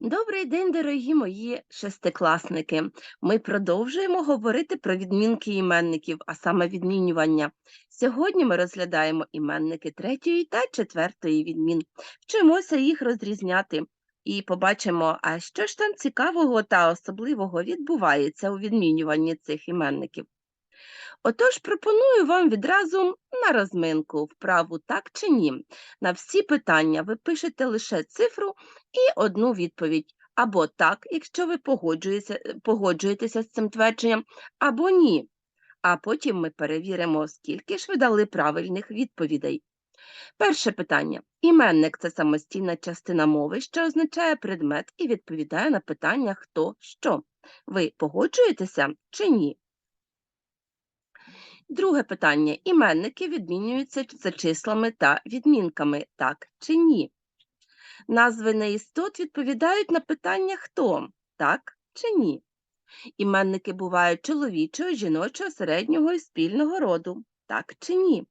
Добрий день, дорогі мої шестикласники. Ми продовжуємо говорити про відмінки іменників, а саме відмінювання. Сьогодні ми розглядаємо іменники третьої та четвертої відмін. Вчимося їх розрізняти і побачимо, а що ж там цікавого та особливого відбувається у відмінюванні цих іменників. Отож, пропоную вам відразу на розминку вправу так чи ні. На всі питання ви пишете лише цифру і одну відповідь. Або так, якщо ви погоджуєтеся, з цим твердженням, або ні. А потім ми перевіримо, скільки ж ви дали правильних відповідей. Перше питання. Іменник це самостійна частина мови, що означає предмет і відповідає на питання хто що. Ви погоджуєтеся чи ні? Друге питання. Іменники відмінюються за числами та відмінками, так чи ні? Назви неістот відповідають на питання хто, так чи ні? Іменники бувають чоловічого, жіночого, середнього і спільного роду, так чи ні?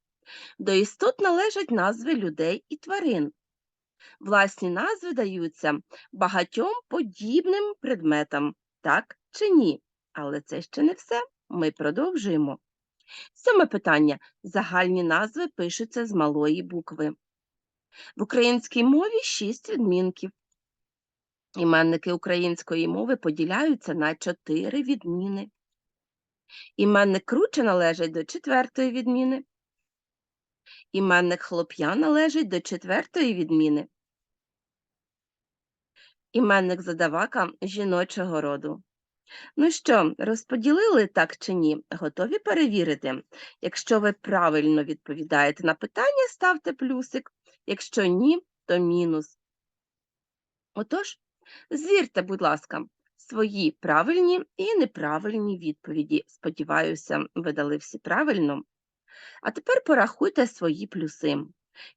До істот належать назви людей і тварин. Власні назви даються багатьом подібним предметам, так чи ні? Але це ще не все. Ми продовжуємо. Сьоме питання. Загальні назви пишуться з малої букви. В українській мові шість відмінків. Іменники української мови поділяються на чотири відміни. Іменник круче належить до четвертої відміни. Іменник хлоп'я належить до четвертої відміни. Іменник задавака жіночого роду. Ну що, розподілили так чи ні? Готові перевірити? Якщо ви правильно відповідаєте на питання, ставте плюсик. Якщо ні, то мінус. Отож, звірте, будь ласка, свої правильні і неправильні відповіді. Сподіваюся, ви дали всі правильно. А тепер порахуйте свої плюси.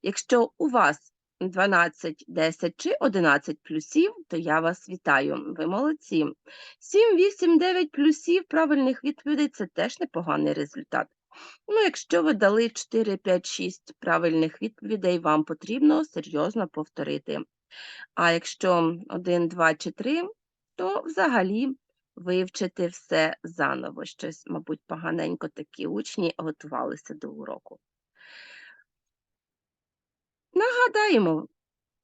Якщо у вас 12, 10 чи 11 плюсів, то я вас вітаю. Ви молодці. 7, 8, 9 плюсів правильних відповідей це теж непоганий результат. Ну, якщо ви дали 4, 5, 6 правильних відповідей, вам потрібно серйозно повторити. А якщо 1, 2 чи 3, то взагалі вивчити все заново. Щось, мабуть, поганенько такі учні готувалися до уроку. Нагадаємо,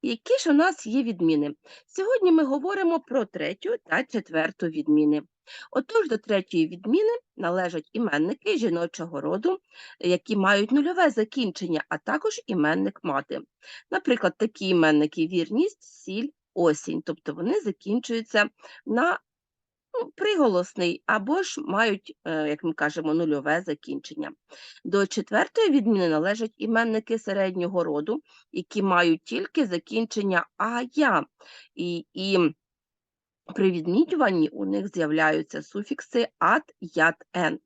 які ж у нас є відміни. Сьогодні ми говоримо про третю та четверту відміни. Отож, до третьої відміни належать іменники жіночого роду, які мають нульове закінчення, а також іменник мати. Наприклад, такі іменники вірність, сіль, осінь, тобто вони закінчуються на ну, приголосний або ж мають, е, як ми кажемо, нульове закінчення. До четвертої відміни належать іменники середнього роду, які мають тільки закінчення ая. І, і при відмінюванні у них з'являються суфікси ат, ят, ен.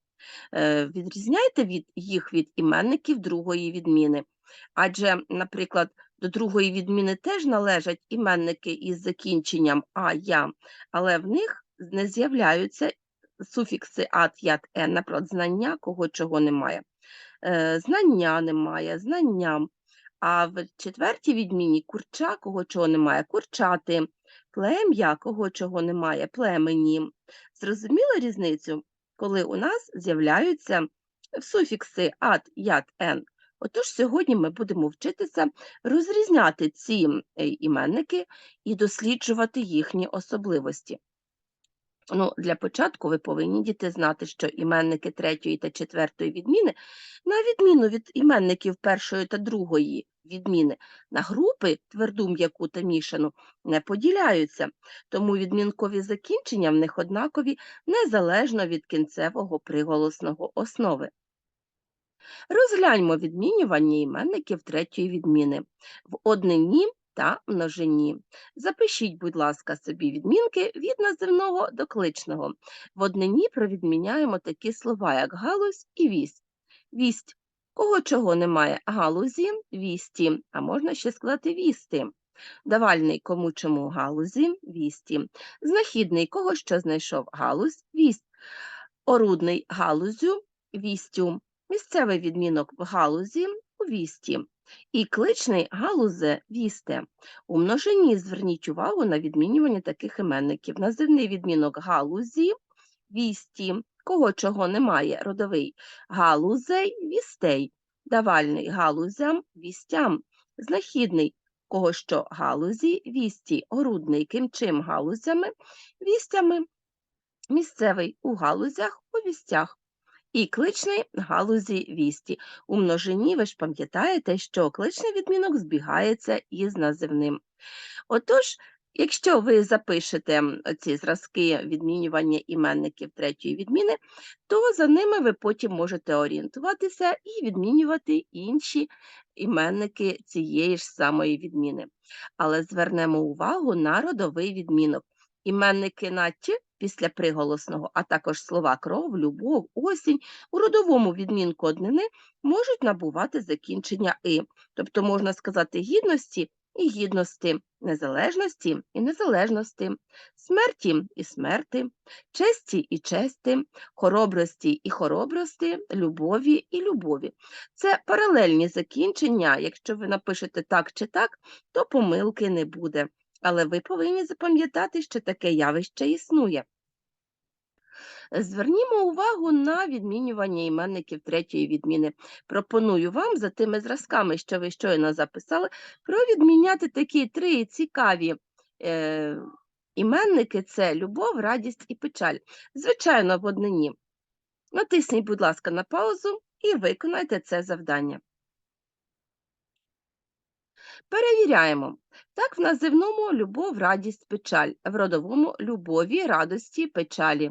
Е, Відрізняйте від їх від іменників другої відміни. Адже, наприклад, до другої відміни теж належать іменники із закінченням а, я, але в них не з'являються суфікси ат, ят, ен, наприклад, знання, кого чого немає. Е, Знання немає, знанням. А в четвертій відміні курча, кого чого немає, курчати, плем'я, кого чого немає, племені. Зрозуміли різницю, коли у нас з'являються суфікси ат, ят, ен. Отож, сьогодні ми будемо вчитися розрізняти ці е, іменники і досліджувати їхні особливості. Ну, Для початку ви повинні діти знати, що іменники третьої та четвертої відміни, на відміну від іменників першої та другої відміни, на групи тверду, м'яку та мішану не поділяються, тому відмінкові закінчення в них однакові незалежно від кінцевого приголосного основи. Розгляньмо відмінювання іменників третьої відміни. В однині та множині. Запишіть, будь ласка, собі відмінки від називного до кличного. В однині провідміняємо такі слова, як галузь і вість. Вість. Кого чого немає? Галузі, вісті, а можна ще сказати вісти. Давальний кому чому галузі, вісті. Знахідний кого що знайшов галузь, вість. Орудний галузю, вістю. Місцевий відмінок в галузі у вісті. І кличний галузе вісте. У множині зверніть увагу на відмінювання таких іменників. Називний відмінок галузі, вісті, кого чого немає, родовий, галузей, вістей, давальний галузям, вістям, знахідний, кого що галузі, вісті, орудний, ким чим галузями, вістями, місцевий у галузях, у вістях. І кличний галузі вісті. У множині ви ж пам'ятаєте, що кличний відмінок збігається із називним. Отож, якщо ви запишете ці зразки відмінювання іменників третьої відміни, то за ними ви потім можете орієнтуватися і відмінювати інші іменники цієї ж самої відміни. Але звернемо увагу на родовий відмінок. Іменники на після приголосного, а також слова кров, любов, осінь у родовому відмінку однини можуть набувати закінчення «и», тобто можна сказати гідності і гідності, незалежності і незалежності, смерті і смерти, честі і честі, хоробрості і хоробрості, любові і любові. Це паралельні закінчення. Якщо ви напишете так чи так, то помилки не буде. Але ви повинні запам'ятати, що таке явище існує. Звернімо увагу на відмінювання іменників третьої відміни. Пропоную вам за тими зразками, що ви щойно записали, провідміняти такі три цікаві е, іменники це любов, радість і печаль. Звичайно, в однині. Натисніть, будь ласка, на паузу і виконайте це завдання. Перевіряємо. Так, в називному любов, радість, печаль, в родовому любові, радості, печалі,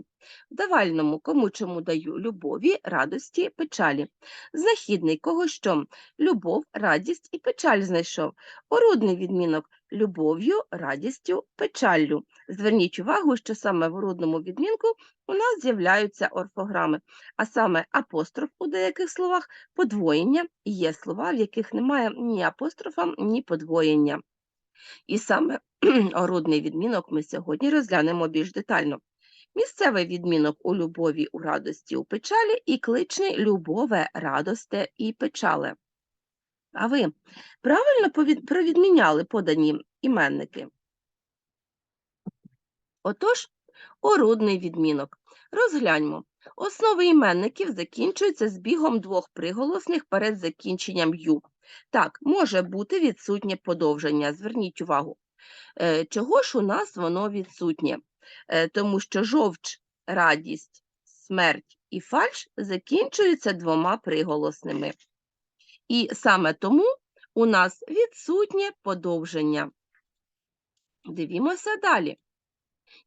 в давальному кому чому даю любові, радості, печалі. Знахідний кого що? Любов, радість і печаль знайшов. Орудний відмінок любов'ю, радістю, печаллю. Зверніть увагу, що саме в орудному відмінку у нас з'являються орфограми, а саме апостроф у деяких словах, подвоєння є слова, в яких немає ні апострофа, ні подвоєння. І саме орудний відмінок ми сьогодні розглянемо більш детально. Місцевий відмінок у любові, у радості, у печалі і кличний любове, радосте і печале. А ви правильно провідміняли подані іменники? Отож, орудний відмінок. Розгляньмо. Основи іменників закінчуються збігом двох приголосних перед закінченням ю. Так, може бути відсутнє подовження. Зверніть увагу. Е, Чого ж у нас воно відсутнє? Е, Тому що жовч, радість, смерть і фальш закінчуються двома приголосними. І саме тому у нас відсутнє подовження. Дивімося далі.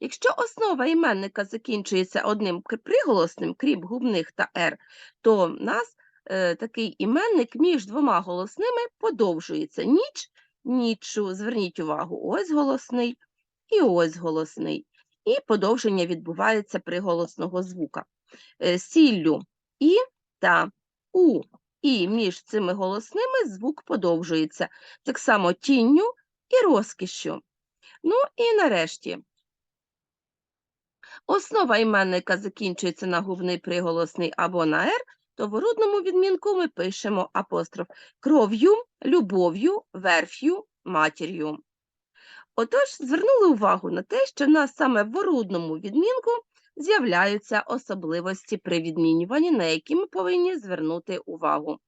Якщо основа іменника закінчується одним приголосним, крім губних та «р», то в нас е, такий іменник між двома голосними подовжується. Ніч, нічу, зверніть увагу, ось голосний і ось голосний. І подовження відбувається приголосного звука. Е, сіллю і та у. І між цими голосними звук подовжується. Так само тінню і розкішшю. Ну і нарешті. Основа іменника закінчується на губний приголосний або на «р», то в орудному відмінку ми пишемо апостроф кров'ю, любов'ю, верф'ю, матір'ю. Отож, звернули увагу на те, що в нас саме в орудному відмінку з'являються особливості при відмінюванні, на які ми повинні звернути увагу.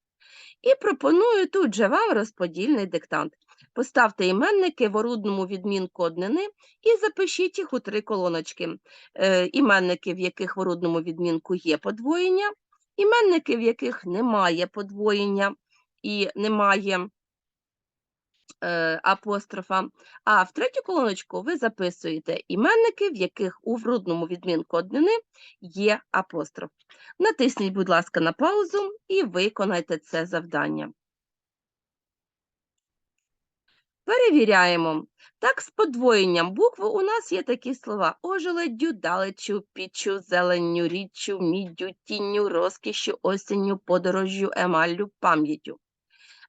І пропоную тут же вам розподільний диктант. Поставте іменники в орудному відмінку однини і запишіть їх у три колоночки. Е, іменники, в яких в орудному відмінку є подвоєння, іменники, в яких немає подвоєння і немає апострофа. А в третю колоночку ви записуєте іменники, в яких у врудному відмінку однини є апостроф. Натисніть, будь ласка, на паузу і виконайте це завдання. Перевіряємо. Так, з подвоєнням букв у нас є такі слова: ожеледдю, далечу, піччю, зеленню, річчю, міддю, тінню, розкішю, осінню, подорожжю, емаллю, пам'яттю.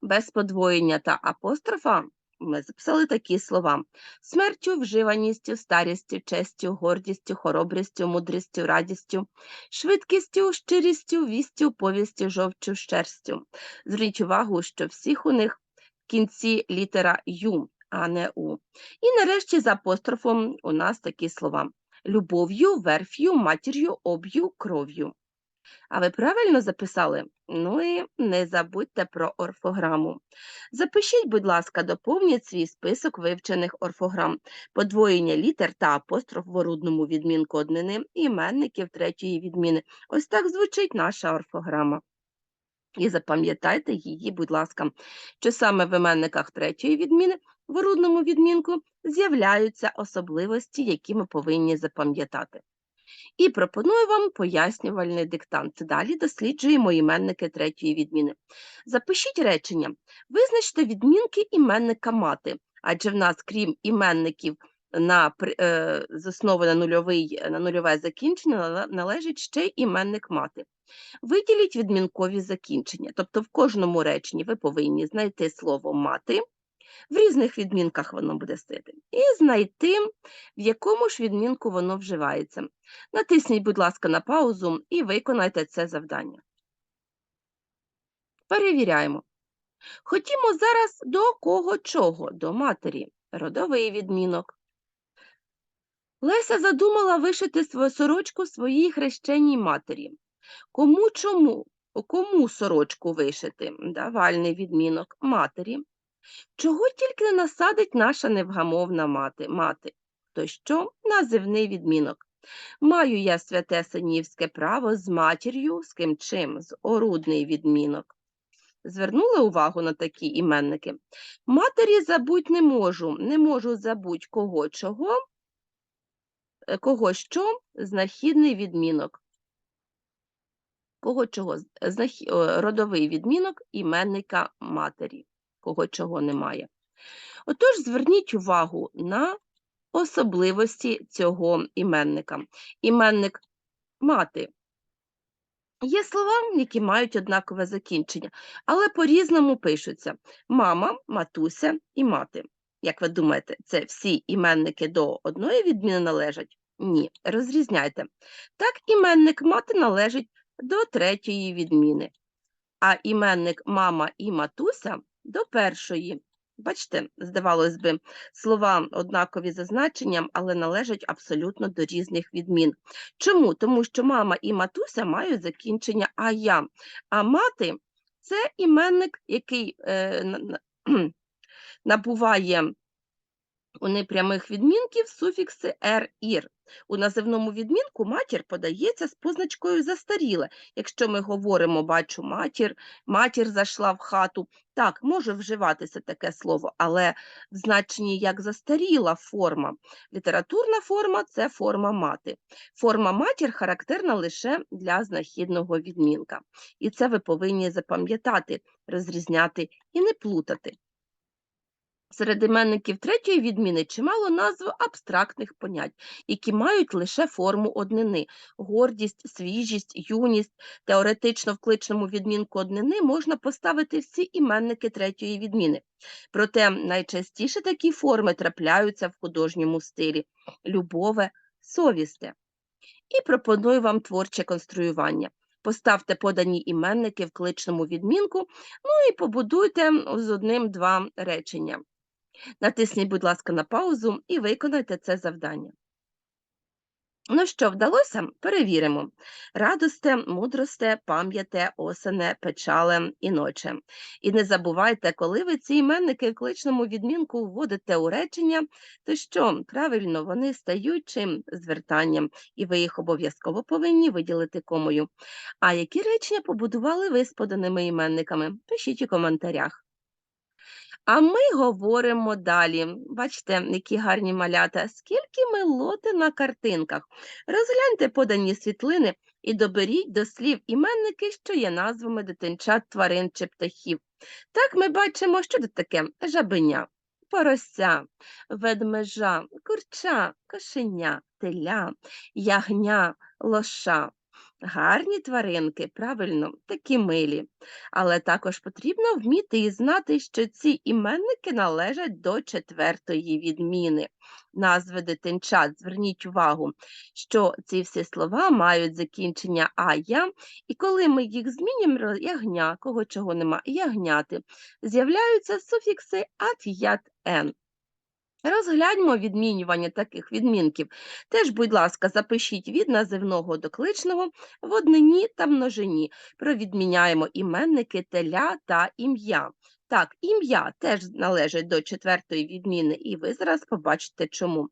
Без подвоєння та апострофа ми записали такі слова: смертю, вживаністю, старістю, честю, гордістю, хоробрістю, мудрістю, радістю, швидкістю, щирістю, вістю, повістю, жовчю, шерстю. Зверніть увагу, що всіх у них в кінці літера Ю, а не У. І нарешті з апострофом у нас такі слова: любов'ю, верф'ю, матір'ю, об'ю, кров'ю. А ви правильно записали? Ну і не забудьте про орфограму. Запишіть, будь ласка, доповніть свій список вивчених орфограм, подвоєння літер та апостроф в орудному відмінку однини іменників третьої відміни. Ось так звучить наша орфограма. І запам'ятайте її, будь ласка, що саме в іменниках третьої відміни в орудному відмінку з'являються особливості, які ми повинні запам'ятати. І пропоную вам пояснювальний диктант. Далі досліджуємо іменники третьої відміни. Запишіть речення. Визначте відмінки іменника мати, адже в нас, крім іменників на, е, з на, нульовий, на нульове закінчення, належить ще іменник мати. Виділіть відмінкові закінчення, тобто в кожному реченні ви повинні знайти слово мати, в різних відмінках воно буде стояти, і знайти, в якому ж відмінку воно вживається. Натисніть, будь ласка, на паузу і виконайте це завдання. Перевіряємо. Хотімо зараз до кого чого? До матері. Родовий відмінок. Леся задумала вишити сорочку своїй хрещеній матері. Кому чому? Кому сорочку вишити? Давальний відмінок матері. Чого тільки не насадить наша невгамовна мати? мати? То що? Називний відмінок. Маю я святе синівське право з матір'ю, з ким чим? З орудний відмінок. Звернули увагу на такі іменники? Матері забудь не можу, не можу забудь кого чого, е, кого що, знахідний відмінок. Кого чого? З- знахі- Родовий відмінок іменника матері, кого чого немає. Отож, зверніть увагу на особливості цього іменника. Іменник мати. Є слова, які мають однакове закінчення, але по-різному пишуться: мама, матуся і мати. Як ви думаєте, це всі іменники до одної відміни належать? Ні, розрізняйте. Так, іменник мати належить до третьої відміни, а іменник мама і матуся до першої. Бачите, здавалось би, слова однакові за значенням, але належать абсолютно до різних відмін. Чому? Тому що мама і матуся мають закінчення а я, а мати це іменник, який е, набуває у непрямих відмінків суфікси «р», «ір». У називному відмінку матір подається з позначкою застаріле. Якщо ми говоримо бачу матір, матір зайшла в хату. Так, може вживатися таке слово, але в значенні як застаріла форма. Літературна форма це форма мати. Форма матір характерна лише для знахідного відмінка. І це ви повинні запам'ятати, розрізняти і не плутати. Серед іменників третьої відміни чимало назв абстрактних понять, які мають лише форму однини. Гордість, свіжість, юність. Теоретично в кличному відмінку однини можна поставити всі іменники третьої відміни. Проте найчастіше такі форми трапляються в художньому стилі любове, совісте. І пропоную вам творче конструювання. Поставте подані іменники в кличному відмінку, ну і побудуйте з одним-два речення. Натисніть, будь ласка, на паузу і виконайте це завдання. Ну що, вдалося? Перевіримо. Радосте, мудросте, пам'яте, осене, печале і ноче. І не забувайте, коли ви ці іменники в кличному відмінку вводите у речення, то що, правильно, вони стають чим звертанням, і ви їх обов'язково повинні виділити комою. А які речення побудували ви з поданими іменниками? Пишіть у коментарях. А ми говоримо далі. Бачите, які гарні малята, скільки милоти на картинках. Розгляньте подані світлини і доберіть до слів іменники, що є назвами дитинчат, тварин чи птахів. Так ми бачимо, що це таке жабеня, порося, ведмежа, курча, кошеня, теля, ягня, лоша. Гарні тваринки, правильно, такі милі. Але також потрібно вміти і знати, що ці іменники належать до четвертої відміни. Назви дитинчат, зверніть увагу, що ці всі слова мають закінчення а-я, і коли ми їх змінюємо, ягня, кого чого нема, ягняти, з'являються суфікси ат, ят, ен. Розгляньмо відмінювання таких відмінків. Теж, будь ласка, запишіть від називного до кличного в однині та множині. Провідміняємо іменники теля та ім'я. Так, ім'я теж належить до четвертої відміни, і ви зараз побачите чому.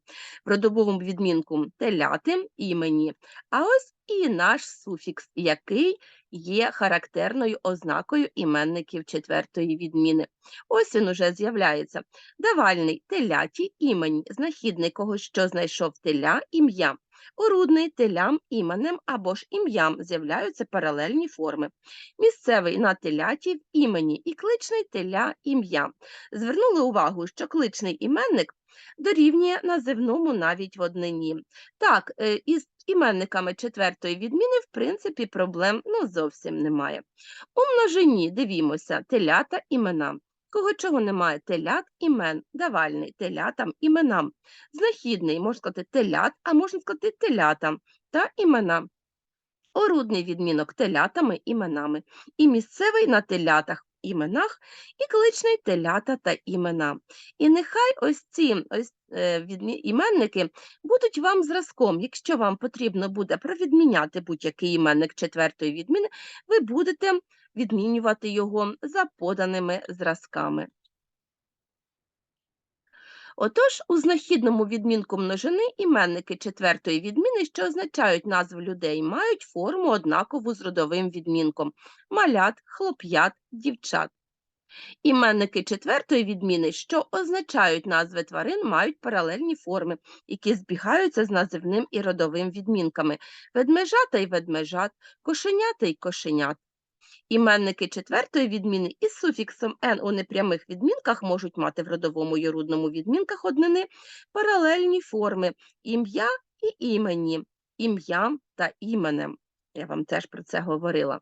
В родовому відмінку теляти імені, а ось і наш суфікс, який є характерною ознакою іменників четвертої відміни. Ось він уже з'являється. Давальний теляті імені, знахідний когось, що знайшов теля ім'я. Орудний телям іменем або ж ім'ям з'являються паралельні форми. Місцевий на теляті в імені і кличний теля ім'я. Звернули увагу, що кличний іменник дорівнює називному навіть в однині. Так, е, із іменниками четвертої відміни, в принципі, проблем ну, зовсім немає. У множині дивімося телята імена. Кого чого немає? Телят імен, давальний, телятам іменам. Знахідний, можна сказати, телят, а можна сказати телятам та імена. Орудний відмінок телятами іменами. І місцевий на телятах іменах, і кличний телята та імена. І нехай ось ці ось, е, іменники будуть вам зразком. Якщо вам потрібно буде провідміняти будь-який іменник четвертої відміни, ви будете відмінювати його за поданими зразками. Отож, у знахідному відмінку множини іменники четвертої відміни, що означають назву людей, мають форму однакову з родовим відмінком малят, хлоп'ят, дівчат. Іменники четвертої відміни, що означають назви тварин, мають паралельні форми, які збігаються з називним і родовим відмінками ведмежата й ведмежат, кошенята й кошенят. Іменники четвертої відміни із суфіксом «н» у непрямих відмінках можуть мати в родовому і рудному відмінках однини паралельні форми ім'я і імені, ім'ям та іменем. Я вам теж про це говорила.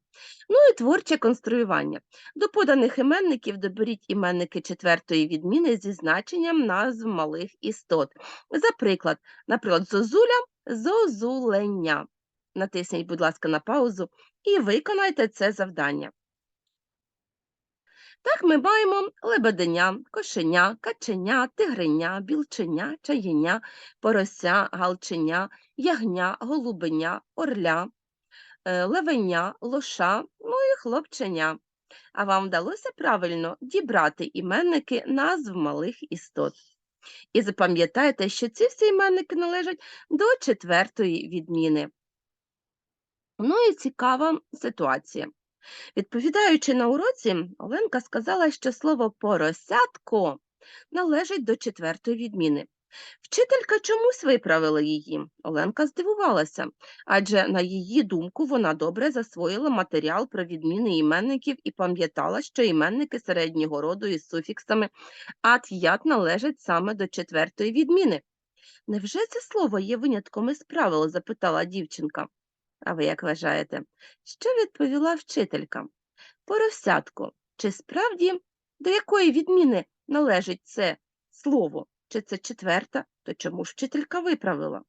Ну і творче конструювання. До поданих іменників доберіть іменники четвертої відміни зі значенням назв малих істот. За приклад, наприклад, зозуля зозулення. Натисніть, будь ласка, на паузу і виконайте це завдання. Так ми маємо лебеденя, кошеня, каченя, тигриня, білченя, чаєня, порося, галченя, ягня, голубеня, орля, е, левеня, лоша, ну і хлопченя. А вам вдалося правильно дібрати іменники назв малих істот. І запам'ятайте, що ці всі іменники належать до четвертої відміни. І цікава ситуація. Відповідаючи на уроці, Оленка сказала, що слово поросятко належить до четвертої відміни. Вчителька чомусь виправила її. Оленка здивувалася, адже, на її думку, вона добре засвоїла матеріал про відміни іменників і пам'ятала, що іменники середнього роду із суфіксами ат ят належать саме до четвертої відміни. Невже це слово є винятком із правил? запитала дівчинка. А ви як вважаєте? Що відповіла вчителька? Поросятко, чи справді до якої відміни належить це слово? Чи це четверта, то чому ж вчителька виправила?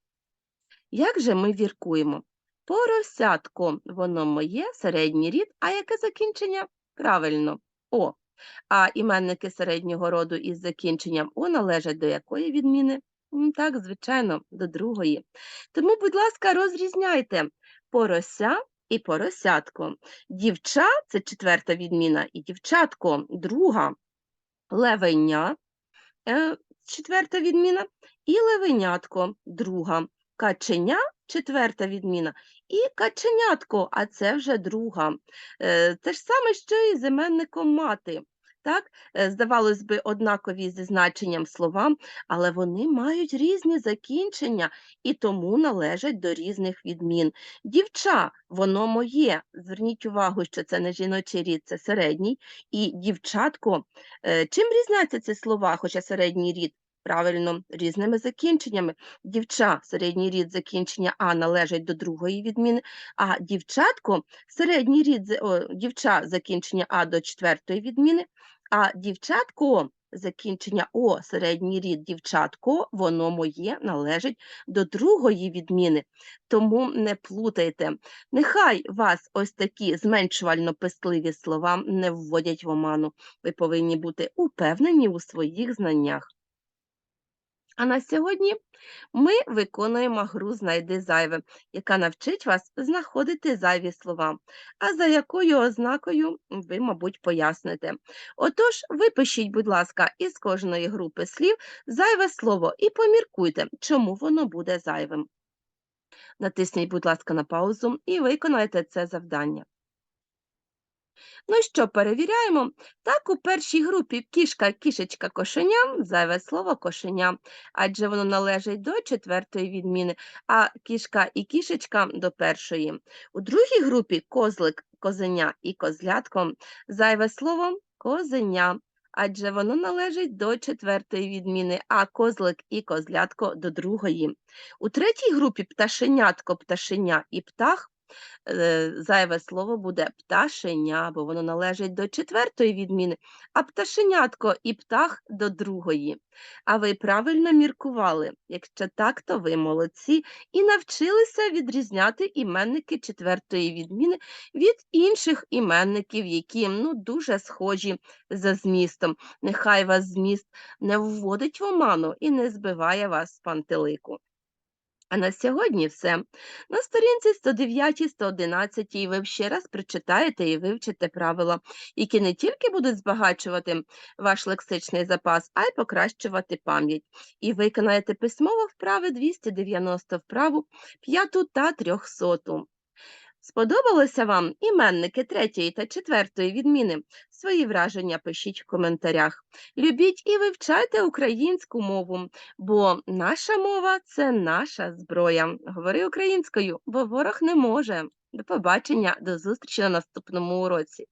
Як же ми віркуємо? Поросятко, воно моє, середній рід, а яке закінчення? Правильно, О. А іменники середнього роду із закінченням О належать до якої відміни? Так, звичайно, до другої. Тому, будь ласка, розрізняйте порося і поросятко. Дівча це четверта відміна, і дівчатко друга. Левеня е, четверта відміна, і левенятко друга. Каченя четверта відміна, і каченятко, а це вже друга. Е, Те ж саме, що і з іменником мати. Так, Е, здавалось би, однакові зі значенням слова, але вони мають різні закінчення і тому належать до різних відмін. Дівча, воно моє. Зверніть увагу, що це не жіночий рід, це середній. І дівчатко, е, чим різняться ці слова, хоча середній рід? Правильно, різними закінченнями. Дівча, середній рід закінчення А належить до другої відміни, а дівчатко, середній рід о, дівча закінчення А до четвертої відміни, а дівчатко закінчення О, середній рід дівчатко, воно моє належить до другої відміни. Тому не плутайте. Нехай вас ось такі зменшувально-пестливі слова не вводять в оману. Ви повинні бути упевнені у своїх знаннях. А на сьогодні ми виконуємо гру Знайди зайве, яка навчить вас знаходити зайві слова, а за якою ознакою ви, мабуть, поясните. Отож, випишіть, будь ласка, із кожної групи слів зайве слово і поміркуйте, чому воно буде зайвим. Натисніть, будь ласка, на паузу і виконайте це завдання. Ну що, перевіряємо? Так, у першій групі кішка, кішечка, кошеня, зайве слово кошеня, адже воно належить до четвертої відміни, а кішка і кішечка до першої. У другій групі козлик, козеня і козлятко, зайве слово козеня, адже воно належить до четвертої відміни, а козлик і козлятко до другої. У третій групі пташенятко, пташеня і птах зайве слово буде пташеня, бо воно належить до четвертої відміни, а пташенятко і птах до другої. А ви правильно міркували. Якщо так, то ви молодці і навчилися відрізняти іменники четвертої відміни від інших іменників, які ну, дуже схожі за змістом. Нехай вас зміст не вводить в оману і не збиває вас з пантелику. А на сьогодні все. На сторінці 109, 111 ви ще раз прочитаєте і вивчите правила, які не тільки будуть збагачувати ваш лексичний запас, а й покращувати пам'ять. І виконаєте письмово вправи 290 вправу п'яту та 300. Сподобалися вам іменники третьої та четвертої відміни? Свої враження пишіть в коментарях. Любіть і вивчайте українську мову, бо наша мова це наша зброя. Говори українською, бо ворог не може. До побачення, до зустрічі на наступному уроці.